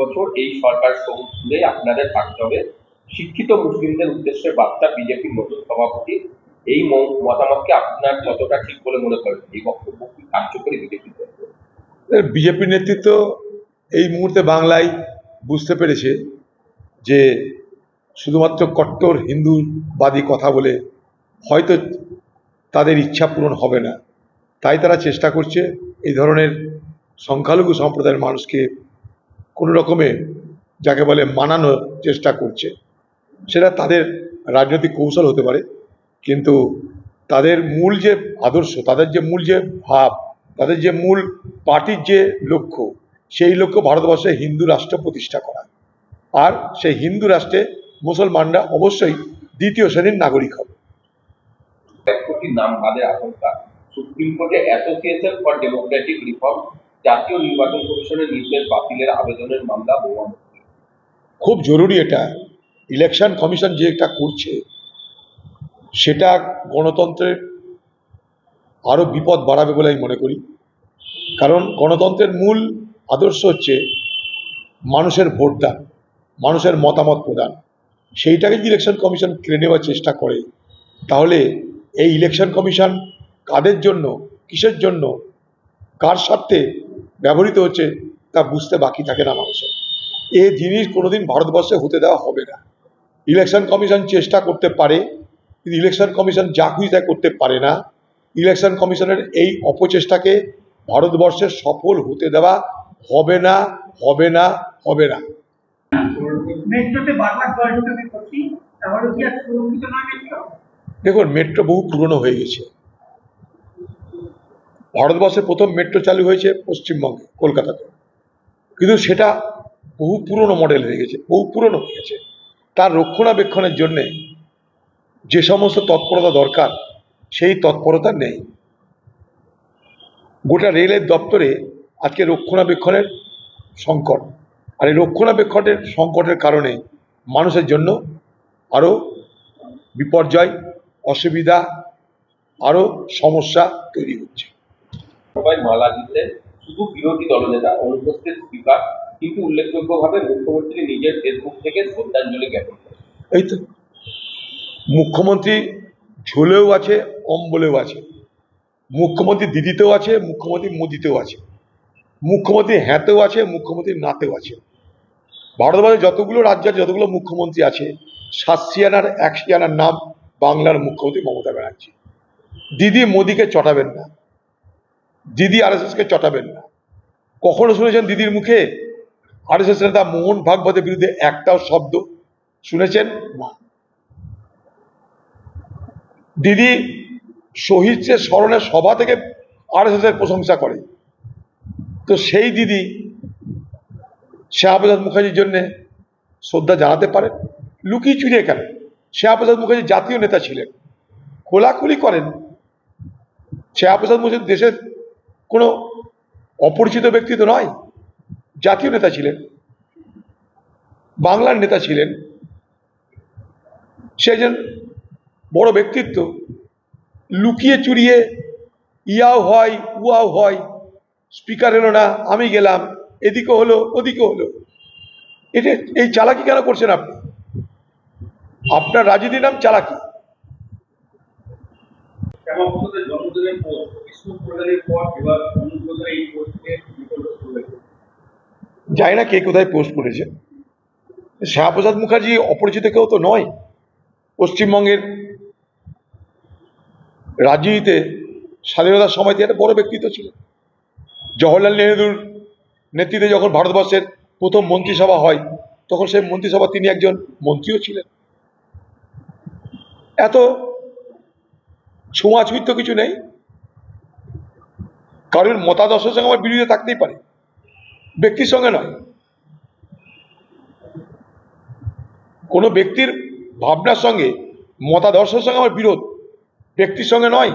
বছর এই সরকার সবুজ তুলে আপনাদের থাকতে হবে। শিক্ষিত মুসলিমদের উদ্দেশ্যে বার্তা বিজেপির নতুন সভাপতি। এই মতামতকে আপনার কতটা ঠিক বলে মনে করেন? এই বক্তব্য কি কার্যকরী বিজেপির বিজেপি নেতৃত্ব এই মুহূর্তে বাংলায় বুঝতে পেরেছে যে শুধুমাত্র কট্টর হিন্দুবাদী কথা বলে হয়তো তাদের ইচ্ছা পূরণ হবে না। তাই তারা চেষ্টা করছে এই ধরনের সংখ্যালঘু সম্প্রদায়ের মানুষকে কোনো রকমে যাকে বলে মানানোর চেষ্টা করছে। সেটা তাদের রাজনৈতিক কৌশল হতে পারে, কিন্তু তাদের মূল যে আদর্শ, তাদের যে মূল যে ভাব, তাদের যে মূল পার্টির যে লক্ষ্য, সেই লক্ষ্য ভারতবর্ষে হিন্দু রাষ্ট্র প্রতিষ্ঠা করা। আর সেই হিন্দু রাষ্ট্রে মুসলমানরা অবশ্যই দ্বিতীয় শ্রেণির নাগরিক হবে। নাম বাদের আশঙ্কা সুপ্রিম কোর্টে অ্যাসোসিয়েশন ফর ডেমোক্রেটিক রিফর্ম জাতীয় নির্বাচন কমিশনের নির্দেশ বাতিলের আবেদনের মামলা বহু খুব জরুরি এটা। ইলেকশন কমিশন যে এটা করছে, সেটা গণতন্ত্রের আরও বিপদ বাড়াবে বলে আমি মনে করি। কারণ গণতন্ত্রের মূল আদর্শ হচ্ছে মানুষের ভোটদান, মানুষের মতামত প্রদান। সেইটাকে যদি ইলেকশন কমিশন কেড়ে নেওয়ার চেষ্টা করে, তাহলে এই ইলেকশন কমিশন কাদের জন্য, কিসের জন্য কার স্বার্থে ব্যবহৃত হচ্ছে তা বুঝতে বাকি থাকে না মানুষের। এ জিনিস কোনোদিন ভারতবর্ষে হতে দেওয়া হবে না। ইলেকশন কমিশন চেষ্টা করতে পারে কিন্তু ইলেকশন কমিশন যা খুশি তাই করতে পারে না। ইলেকশন কমিশনের এই অপচেষ্টাকে ভারতবর্ষে সফল হতে দেওয়া হবে না হবে না হবে না। দেখুন মেট্রো বহু পুরনো হয়ে গেছে। ভারতবর্ষে প্রথম মেট্রো চালু হয়েছে পশ্চিমবঙ্গে কলকাতাতে কিন্তু সেটা বহু পুরনো মডেল হয়ে গেছে, বহু পুরনো হয়ে গেছে। তার রক্ষণাবেক্ষণের জন্যে যে সমস্ত তৎপরতা দরকার, সেই তৎপরতা নেই। গোটা রেলের দপ্তরে আজকে রক্ষণাবেক্ষণের সংকট। আর এই রক্ষণাবেক্ষণের সংকটের কারণে মানুষের জন্য আরও বিপর্যয়, অসুবিধা, আরও সমস্যা তৈরি হচ্ছে। সবাই মালা দিতেন শুধু বিরোধী দলনেতা অনুপস্থিত স্পিকার, কিন্তু উল্লেখযোগ্যভাবে মুখ্যমন্ত্রী নিজের ফেসবুক থেকে শ্রদ্ধাঞ্জলি জ্ঞাপন করেন। এই তো, মুখ্যমন্ত্রী ঝোলেও আছে, অম্বলেও আছে। মুখ্যমন্ত্রী দিদিতেও আছে, মুখ্যমন্ত্রী মোদিতেও আছে। মুখ্যমন্ত্রী হ্যাঁতেও আছে, মুখ্যমন্ত্রী নাতেও আছে। ভারতবর্ষে যতগুলো রাজ্য আছে, যতগুলো মুখ্যমন্ত্রী আছে, সাতশিয়ানার একশিয়ানার নাম বাংলার মুখ্যমন্ত্রী মমতা ব্যানার্জি। দিদি মোদিকে চটাবেন না। দিদি আর আরএসএসকে চটাবেন না। কখনো শুনেছেন দিদির মুখে? আরএসএস নেতা মোহন ভাগবতের বিরুদ্ধে একটাও শব্দ শুনেছেন? না। দিদি শহীদদের স্মরণের সভা থেকে আরএসএস এর প্রশংসা করে। তো সেই দিদি শাহপ্রসাদ মুখার্জির জন্য শ্রদ্ধা জানাতে পারেন? লুকিয়ে চুরিয়ে কেন? শাহপ্রসাদ মুখার্জি জাতীয় নেতা ছিলেন। খোলাখুলি করেন। শাহপ্রসাদ মুখার্জি দেশের কোনো অপরিচিত ব্যক্তি তো নয়। জাতীয় নেতা ছিলেন। বাংলার নেতা ছিলেন। সে একজন বড় ব্যক্তিত্ব। লুকিয়ে চুরিয়ে ইয়াও হয়, উয়াও হয়, স্পিকার এলো না, আমি গেলাম এদিকে হলো ওদিকে হলো। এটা এই চালাকি কেন করছেন আপনি? আপনার রাজনীতির নাম চালাকি। শ্যামাপ্রসাদের জন্মদিনের বিষ্ণু প্রদানের পর এবার এই পোস্টকে না কে কোথায় পোস্ট করেছে। শ্যামাপ্রসাদ মুখার্জি অপরিচিত কেউ তো নয়। পশ্চিমবঙ্গের রাজনীতিতে স্বাধীনতার সময় একটা বড় ব্যক্তিত্ব ছিল। জওহরলাল নেহরুর নেতৃত্বে যখন ভারতবর্ষের প্রথম মন্ত্রিসভা হয়, তখন সেই মন্ত্রিসভা তিনি একজন মন্ত্রীও ছিলেন। এত ছোঁয়াছুঁই তো কিছু নেই। কারোর মতাদর্শের সঙ্গে আমার বিরোধিতা থাকতেই পারে। ব্যক্তির সঙ্গে নয়। কোনো ব্যক্তির ভাবনার সঙ্গে, মতাদর্শের সঙ্গে আমার বিরোধ, ব্যক্তির সঙ্গে নয়।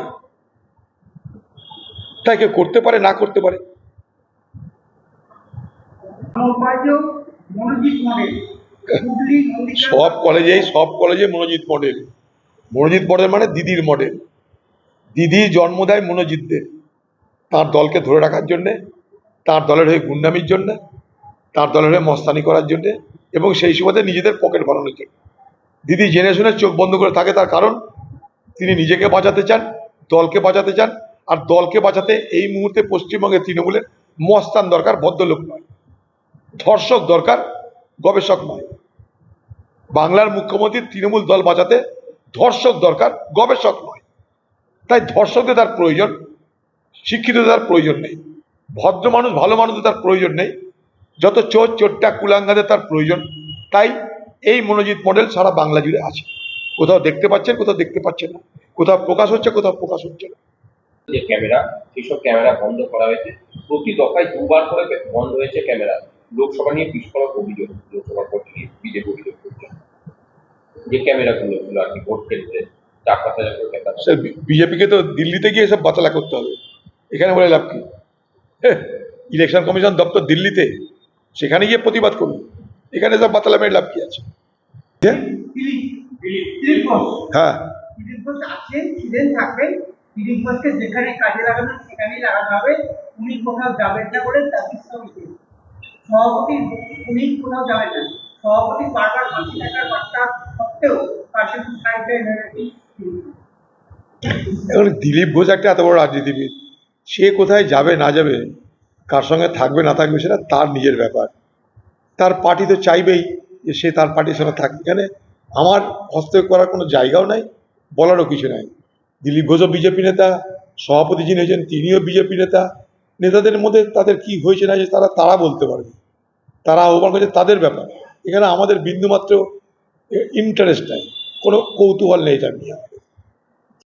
তাই কেউ করতে পারে, না করতে পারে। সব কলেজেই, সব কলেজে মনোজিৎ মডেল। মনোজিৎ মডেল মানে দিদির মডেল। দিদি জন্ম দেয় মনোজিৎদের তার দলকে ধরে রাখার জন্যে, তার দলের হয়ে গুন্ডামির জন্যে, তার দলের হয়ে মস্তানি করার জন্যে এবং সেই সুবাদে নিজেদের পকেট ভরানোর জন্য। দিদি জেনে শুনে চোখ বন্ধ করে থাকে তার কারণ, তিনি নিজেকে বাঁচাতে চান, দলকে বাঁচাতে চান, আর দলকে বাঁচাতে এই মুহূর্তে পশ্চিমবঙ্গের তৃণমূলের মস্তান দরকার, ভদ্রলোক নয়। ধর্ষক দরকার, গবেষক নয়। বাংলার মুখ্যমন্ত্রী তৃণমূল দল বাঁচাতে ধর্ষক দরকার, গবেষক নয়। তাই ধর্ষকদের তার প্রয়োজন, শিক্ষিতদের তার প্রয়োজন নেই। ভদ্র মানুষ, ভালো মানুষদের তার প্রয়োজন নেই। যত চোর, চোরটা, কুলাঙ্গাদের তার প্রয়োজন। তাই এই মনোজিৎ মডেল সারা বাংলা জুড়ে আছে। কোথাও দেখতে পাচ্ছেন, কোথাও দেখতে পাচ্ছেন না। কোথাও প্রকাশ হচ্ছে, কোথাও প্রকাশ হচ্ছে না। যে ক্যামেরা, সেসব ক্যামেরা বন্ধ করা হয়েছে। প্রতি দফায় দুবার করে বন্ধ হয়েছে ক্যামেরা। লোকসভা নিয়ে বিস্ফোরক অভিযোগ লোকসভার ভোট নিয়ে বিজেপি অভিযোগ করছে। যে ক্যামেরাগুলো ছিল আর কি ভোট কেন্দ্রে স্যার বিজেপিকে তো দিল্লিতে গিয়ে এসব বাতলা করতে হবে। এখানে বলে লাভ কি? ইলেকশন কমিশন দপ্তর দিল্লিতে, সেখানে গিয়ে প্রতিবাদ করুন। এখানে সব বাতলা মেয়ে লাভ কি আছে? হ্যাঁ? সভাপতি এখন দিলীপ ঘোষ একটা এত বড় রাজনীতিবিদ। সে কোথায় যাবে, না যাবে, কার সঙ্গে থাকবে, না থাকবে, সেটা তার নিজের ব্যাপার। তার পার্টি তো চাইবেই যে সে তার পার্টির সঙ্গে থাকবে এখানে আমার হস্তক্ষেপ করার কোনো জায়গাও নাই, বলারও কিছু নাই। দিলীপ ঘোষও বিজেপি নেতা, সভাপতি যিনি হয়েছেন, তিনিও বিজেপি নেতা। নেতাদের মধ্যে তাদের কি হয়েছে না যে তারা তারা বলতে পারবে। তারা আহ্বান করছে তাদের ব্যাপার। এখানে আমাদের বিন্দুমাত্র ইন্টারেস্ট নাই, কোনো কৌতূহল নেই এটা নিয়ে।